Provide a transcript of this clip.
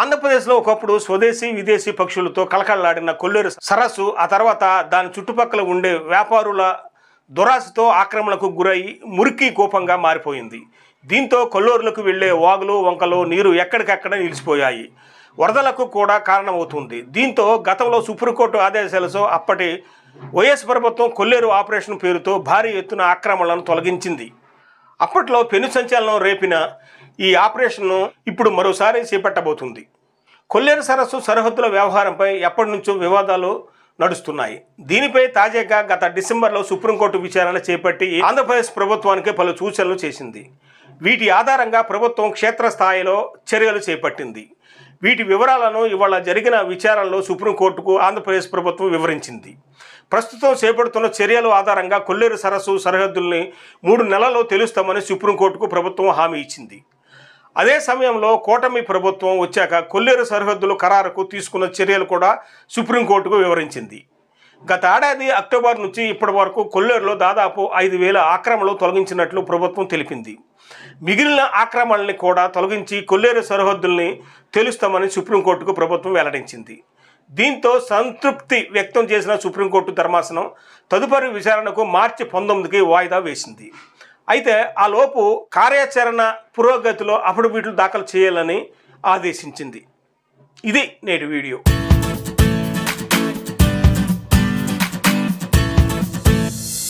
ఆంధ్రప్రదేశ్లో ఒకప్పుడు స్వదేశీ విదేశీ పక్షులతో కలకలలాడిన కొల్లేరు సరస్సు ఆ తర్వాత దాని చుట్టుపక్కల ఉండే వ్యాపారుల దురాశతో ఆక్రమణకు గురై మురికి కోపంగా మారిపోయింది. దీంతో కొల్లూరులకు వెళ్ళే వాగులు వంకలు నీరు ఎక్కడికక్కడ నిలిచిపోయాయి. వరదలకు కూడా కారణమవుతుంది. దీంతో గతంలో సుప్రీంకోర్టు ఆదేశాలతో అప్పటి వైఎస్ ప్రభుత్వం కొల్లేరు ఆపరేషన్ పేరుతో భారీ ఎత్తున ఆక్రమణలను తొలగించింది. అప్పట్లో పెను సంచలనం రేపిన ఈ ఆపరేషన్ను ఇప్పుడు మరోసారి చేపట్టబోతుంది. కొల్లేరు సరస్సు సరిహద్దుల వ్యవహారంపై ఎప్పటి నుంచో వివాదాలు నడుస్తున్నాయి. దీనిపై తాజాగా గత డిసెంబర్లో సుప్రీంకోర్టు విచారణ చేపట్టి ఆంధ్రప్రదేశ్ ప్రభుత్వానికి పలు సూచనలు చేసింది. వీటి ఆధారంగా ప్రభుత్వం క్షేత్రస్థాయిలో చర్యలు చేపట్టింది. వీటి వివరాలను ఇవాళ జరిగిన విచారణలో సుప్రీంకోర్టుకు ఆంధ్రప్రదేశ్ ప్రభుత్వం వివరించింది. ప్రస్తుతం చేపడుతున్న చర్యల ఆధారంగా కొల్లేరు సరస్సు సరిహద్దుల్ని మూడు నెలల్లో తెలుస్తామని సుప్రీంకోర్టుకు ప్రభుత్వం హామీ ఇచ్చింది. అదే సమయంలో కూటమి ప్రభుత్వం వచ్చాక కొల్లేరు సరిహద్దులు ఖరారుకు తీసుకున్న చర్యలు కూడా సుప్రీంకోర్టుకు వివరించింది. గత ఏడాది అక్టోబర్ నుంచి ఇప్పటి వరకు కొల్లేరులో దాదాపు ఐదు వేల ఆక్రమణలు తొలగించినట్లు ప్రభుత్వం తెలిపింది. మిగిలిన ఆక్రమణల్ని కూడా తొలగించి కొల్లేరు సరిహద్దుల్ని తెలుస్తామని సుప్రీంకోర్టుకు ప్రభుత్వం వెల్లడించింది. దీంతో సంతృప్తి వ్యక్తం చేసిన సుప్రీంకోర్టు ధర్మాసనం తదుపరి విచారణకు మార్చి పంతొమ్మిదికి వాయిదా వేసింది. అయితే ఆ లోపు కార్యాచరణ పురోగతిలో అఫిడవిట్లు దాఖలు చేయాలని ఆదేశించింది. ఇది నేటి వీడియో.